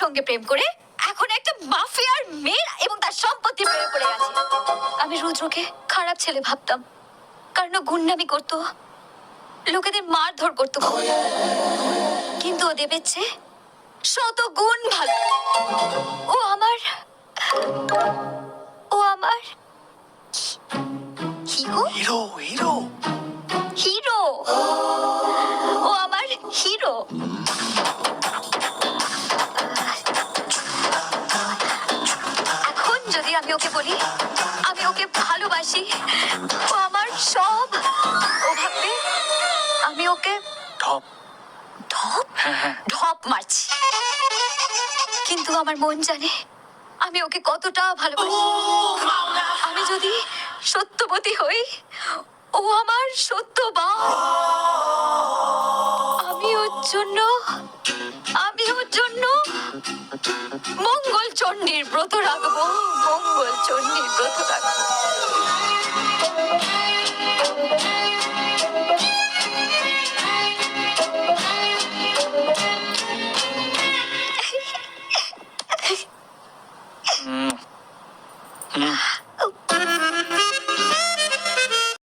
সঙ্গে প্রেম করে এখন একটা মাফিয়ার মেয়ের এবং তার সম্পত্তি প্রেমে পড়ে গেছে আমি রুদ্রকে খারাপ ছেলে ভাবতাম। কারণ ও গুন্ডামি করতো। লোকেদের মারধর করতো। কিন্তু ও দেবের চেয়ে শত গুণ ভালো। ও আমার ও আমার হিরো হিরো হিরো। হিরো। আমি ওকে বলি আমি ওকে ভালোবাসি। ও আমার সব। ও ভাববে আমি ওকে ঢপ হ্যাঁ ঢপ মারছি। কিন্তু আমার মন জানে আমি ওকে কতটা ভালোবাসি। আমি যদি সত্যবতী হই ও আমার সত্যবা আমি ওর জন্য আমি ওর জন্য মঙ্গল চণ্ডীর ব্রত রাখব মঙ্গল চণ্ডীর ব্রত রাখব Mm.